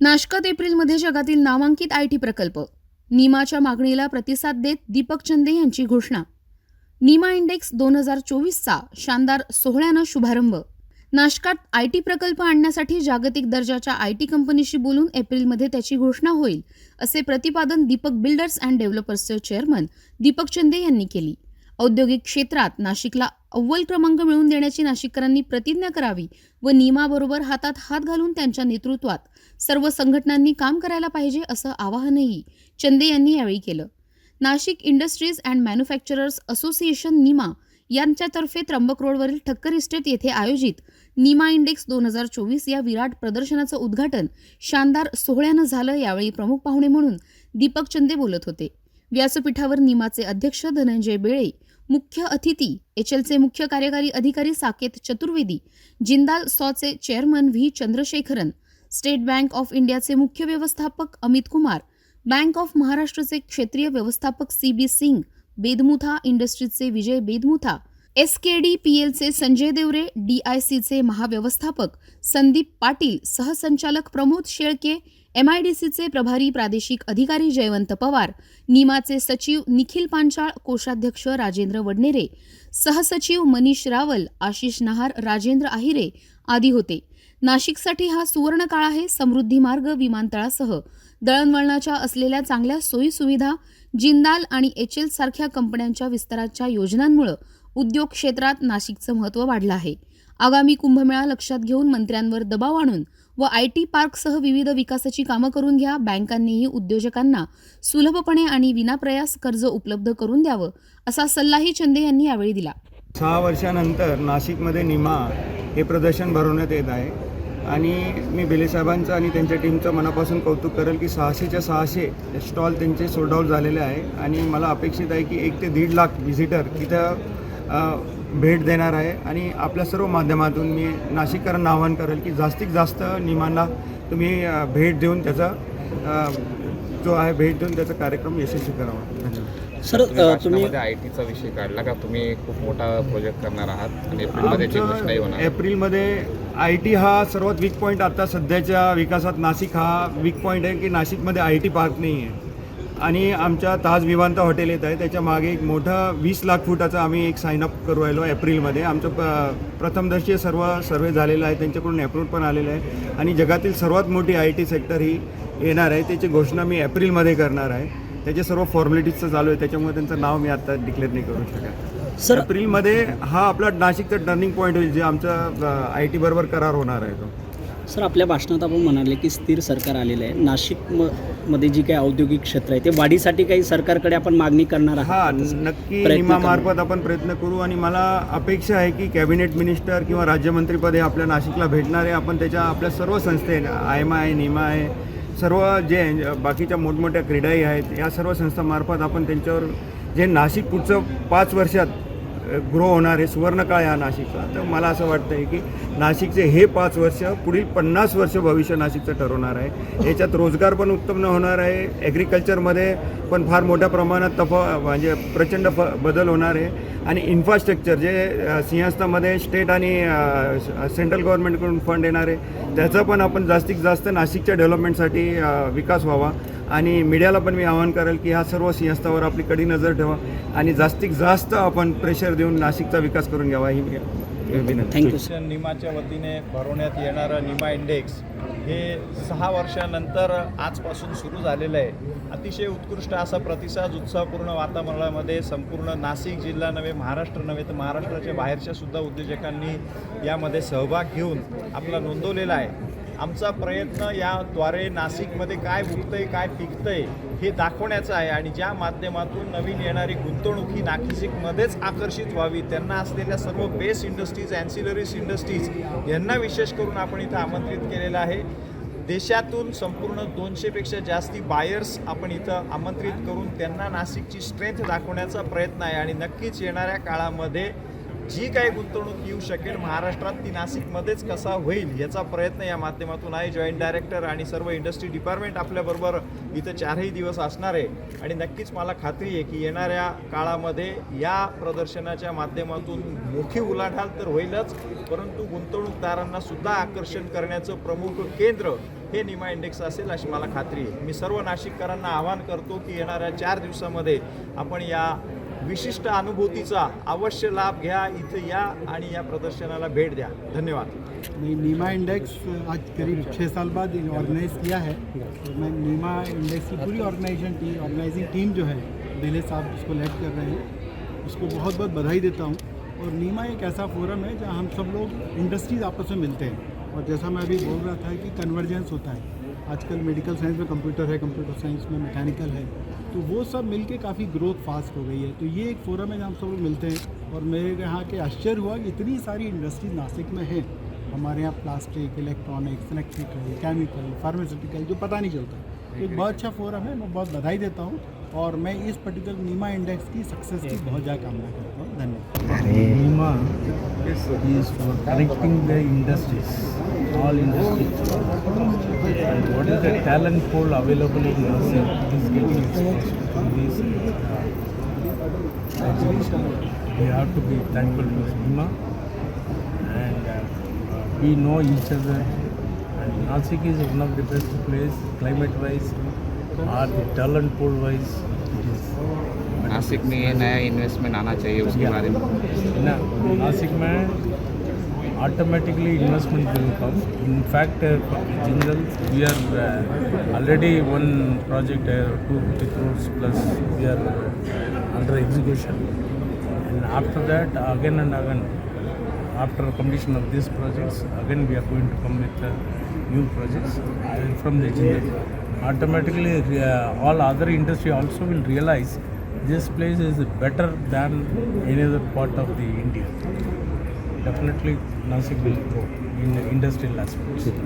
नाशकात एप्रिलमध्ये जगातील नामांकित आय टी प्रकल्प. निमाच्या मागणीला प्रतिसाद देत दीपक चंदे यांची घोषणा. निमा इंडेक्स दोन हजार चोवीसचा शानदार सोहळ्यानं शुभारंभ. नाशकात आय टी प्रकल्प आणण्यासाठी जागतिक दर्जाच्या आय टी कंपनीशी बोलून एप्रिलमध्ये त्याची घोषणा होईल असे प्रतिपादन दीपक बिल्डर्स अँड डेव्हलपर्सचे चेअरमन दीपक चंदे यांनी केली. औद्योगिक क्षेत्रात नाशिकला अव्वल क्रमांक मिळवून देण्याची नाशिककरांनी प्रतिज्ञा करावी व निमाबरोबर हातात हात घालून त्यांच्या नेतृत्वात सर्व संघटनांनी काम करायला पाहिजे असं आवाहनही चंदे यांनी यावेळी केलं. Nashik industries and manufacturers association NIMA यांच्यातर्फे त्र्यंबक रोडवरील ठक्कर इस्टेट येथे आयोजित निमा इंडेक्स दोन हजार चोवीस या विराट प्रदर्शनाचं उद्घाटन शानदार सोहळ्यानं झालं यावेळी प्रमुख पाहुणे म्हणून दीपक चंदे बोलत होते. व्यासपीठावर निमाचे अध्यक्ष धनंजय बेळे मुख्य अतिथि एच एलचे मुख्य कार्यकारी अधिकारी Saket Chaturvedi, Jindal सॉचे chairman V Chandrasekaran, state bank of इंडियाचे मुख्य व्यवस्थापक अमित कुमार, बँक ऑफ़ महाराष्ट्रचे क्षेत्रीय व्यवस्थापक C B Singh, Bedmutha इंडस्ट्रीजचे Vijay Bedmutha S K D P एलचे संजय देवरे डी महाव्यवस्थापक संदीप पाटील, सहसंचालक Pramod Shelke M I D सीचे प्रभारी प्रादेशिक अधिकारी जयवंत पवार निमाचे सचिव निखिल पांचाळ कोषाध्यक्ष राजेंद्र वडनेरे सहसचिव मनीष रावल आशिष नहार राजेंद्र आहिरे आदी होते. नाशिकसाठी हा सुवर्ण काळ आहे. समृद्धी मार्ग विमानतळासह दळणवळणाच्या असलेल्या चांगल्या सोयी सुविधा जिंदाल आणि एच एल सारख्या कंपन्यांच्या विस्ताराच्या योजनांमुळे उद्योग क्षेत्रात नाशिकचं महत्त्व वाढलं आहे. आगामी कुंभमेळा लक्षात घेऊन मंत्र्यांवर दबाव आणून व आय टी पार्कसह विविध विकासाची कामं करून घ्या. बँकांनीही उद्योजकांना सुलभपणे आणि विनाप्रयास कर्ज उपलब्ध करून द्यावं असा सल्लाही चंदे यांनी यावेळी दिला. सहा वर्षानंतर नाशिकमध्ये निमा हे प्रदर्शन भरवण्यात येत आहे. आणि मी बेलेसाहेबांचं आणि त्यांच्या टीमचं मनापासून कौतुक करेल की सहाशेच्या सहाशे स्टॉल त्यांचे सोल्ड आउट झालेले आहे. आणि मला अपेक्षित आहे की एक ते दीड लाख व्हिजिटर तिथं भेट देणार आहे आणि आपल्या सर्व माध्यमातून मी नाशिककरांना आवाहन करेल की जास्तीत जास्त निमांना तुम्ही भेट देऊन त्याचा जो आहे भेट देऊन त्याचा कार्यक्रम यशस्वी करावा. धन्यवाद. सर तुम्ही आय टीचा विषय काढला का? तुम्ही खूप मोठा प्रोजेक्ट करणार आहात आणि एप्रिलमध्ये एप्रिलमध्ये आय टी हा सर्वात वीक पॉईंट आता सध्याच्या विकासात. नाशिक हा वीक पॉईंट आहे की नाशिकमध्ये आय टी पार्क नाही आहे आणि आमच्या ताज विमानतळ हॉटेल येत आहे. त्याच्यामागे एक मोठा वीस लाख फुटाचा आम्ही एक साईन अप करू राहिलो एप्रिलमध्ये. आमचं प प्रथमदर्शीय सर्व सर्वे झालेलं आहे. त्यांच्याकडून अप्रूव्ह पण आलेलं आहे. आणि जगातील सर्वात मोठी आय टी सेक्टर ही येणार आहे. त्याची घोषणा मी एप्रिलमध्ये करणार आहे. त्याचे सर्व फॉर्मॅलिटीजचं चालू आहे. त्याच्यामुळे त्यांचं नाव मी आता डिक्लेअर नाही करू शकत. सर एप्रिलमध्ये हा आपला नाशिकचा टर्निंग पॉईंट होईल जे आमचा आय टी बरोबर करार होणार आहे तो. सर आपल्या भाषणात आपण म्हणाले की स्थिर सरकार आलेलं आहे. नाशिक म मध्ये जी काही औद्योगिक क्षेत्र आहे ते वाढीसाठी काही सरकारकडे आपण मागणी करणार हा नक्की प्रयत्न निमामार्फत आपण प्रयत्न करू आणि मला अपेक्षा आहे की कॅबिनेट मिनिस्टर किंवा राज्यमंत्रीपद हे आपल्या नाशिकला भेटणार आहे. आपण त्याच्या आपल्या सर्व संस्थे आय एम आहे निमा आहे सर्व जे बाकीच्या मोठमोठ्या क्रीडाही आहेत या सर्व संस्थांमार्फत आपण त्यांच्यावर जे नाशिक पुढचं पाच वर्षात ग्रो होणार हे सुवर्णकाळ या नाशिकचा. तर मला असं वाटतं आहे की नाशिकचे हे पाच वर्ष पुढील पन्नास वर्ष भविष्य नाशिकचं ठरवणार आहे. याच्यात रोजगार पण उत्पन्न होणार आहे. ॲग्रिकल्चरमध्ये पण फार मोठ्या प्रमाणात तफा म्हणजे प्रचंड फ बदल होणार आहे. आणि इन्फ्रास्ट्रक्चर जे सिंहस्थामध्ये स्टेट आणि सेंट्रल गव्हर्नमेंटकडून फंड येणार आहे. त्याचा पण आपण जास्तीत जास्त नाशिकच्या डेव्हलपमेंटसाठी विकास व्हावा. आणि मीडियाला पण मी आवाहन करेल की ह्या सर्व सिंहस्थावर आपली कडी नजर ठेवा आणि जास्तीत जास्त आपण प्रेशर देऊन नाशिकचा विकास करून घ्यावा ही थँक्यू सर निमाच्या वतीने भरवण्यात येणारं निमा इंडेक्स हे सहा वर्षानंतर आजपासून सुरू झालेलं आहे. अतिशय उत्कृष्ट असा प्रतिसाद उत्साहपूर्ण वातावरणामध्ये संपूर्ण नाशिक जिल्हा नव्हे महाराष्ट्र नव्हे तर महाराष्ट्राच्या बाहेरच्या सुद्धा उद्योजकांनी यामध्ये सहभाग घेऊन आपला नोंदवलेला आहे. आमचा प्रयत्न याद्वारे नाशिकमध्ये काय आहे काय पिकतंय हे दाखवण्याचं आहे आणि ज्या माध्यमातून नवीन येणारी गुंतवणूक ही नाशिकमध्येच आकर्षित व्हावी त्यांना असलेल्या सर्व बेस इंडस्ट्रीज अँसिलरीज इंडस्ट्रीज यांना विशेष करून आपण इथं आमंत्रित केलेलं आहे. देशातून संपूर्ण दोनशेपेक्षा जास्ती बायर्स आपण इथं आमंत्रित करून त्यांना नाशिकची स्ट्रेंथ दाखवण्याचा प्रयत्न आहे आणि नक्कीच येणाऱ्या काळामध्ये जी काही गुंतवणूक येऊ शकेल महाराष्ट्रात ती नाशिकमध्येच कसा होईल याचा प्रयत्न या माध्यमातून आहे. जॉईंट डायरेक्टर आणि सर्व इंडस्ट्री डिपार्टमेंट आपल्याबरोबर इथं चारही दिवस असणार आहे. आणि नक्कीच मला खात्री आहे की येणाऱ्या काळामध्ये या प्रदर्शनाच्या माध्यमातून मोठी उलाढाल तर होईलच परंतु गुंतवणूकदारांना सुद्धा आकर्षण करण्याचं प्रमुख केंद्र हे निमा इंडेक्स असेल अशी मला खात्री आहे. मी सर्व नाशिककरांना आवाहन करतो की येणाऱ्या चार दिवसामध्ये आपण या विशिष्ट अनुभूतीचा अवश्य लाभ घ्या इथं या या प्रदर्शनाला भेट द्या. धन्यवाद. नहीं नीमा इंडेक्स, आज करीब छः साल बाद ऑर्गेनाइज किया है। मैं नीमा इंडेक्स की पूरी ऑर्गेनाइजेशन टीम ऑर्गेनाइजिंग टीम जो है दिले साहब जिसको लेड कर रहे हैं, उसको बहुत बहुत बधाई देता हूँ। और नीमा एक ऐसा फोरम है जहाँ हम सब लोग इंडस्ट्रीज़ आपस में मिलते हैं। और जैसा मैं अभी बोल रहा था कि कन्वर्जेंस होता है। आजकल मेडिकल साइंस में कंप्यूटर है कंप्यूटर साइंस में मैकेनिकल है। तो वो सब मिलके काफ़ी ग्रोथ फास्ट हो गई है। तो ये एक फोरम है जहाँ हम सब लोग मिलते हैं और मेरे यहाँ के आश्चर्य हुआ कि इतनी सारी इंडस्ट्रीज़ नासिक में हैं। हमारे यहाँ plastic electronics electrical chemical pharmaceutical जो पता नहीं चलता। तो एक बहुत अच्छा फोरम है मैं बहुत बधाई देता हूँ और मैं इस पर्टिकुलर नीमा इंडेक्स की सक्सेस की बहुत ज़्यादा कामना करता हूँ। धन्यवाद। Is for connecting the industries, all industries. And what is the talent pool available in nursing is getting exposed this. We have to be thankful to NEMA and uh, we know each other. And Nasik is one of the best place, climate-wise or the talent pool-wise. It is Nashik में ये नया investment आना चाहिए उसके बारे में। नासिक में automatically investment will come in fact general we are already one project है two fifty crores plus we are under execution and after that again and again after completion of this projects again we are going to come with new projects from the Jindal automatically all other industry also will realise this place is better than any other part of the India. Definitely Nasik will grow in industrial aspects.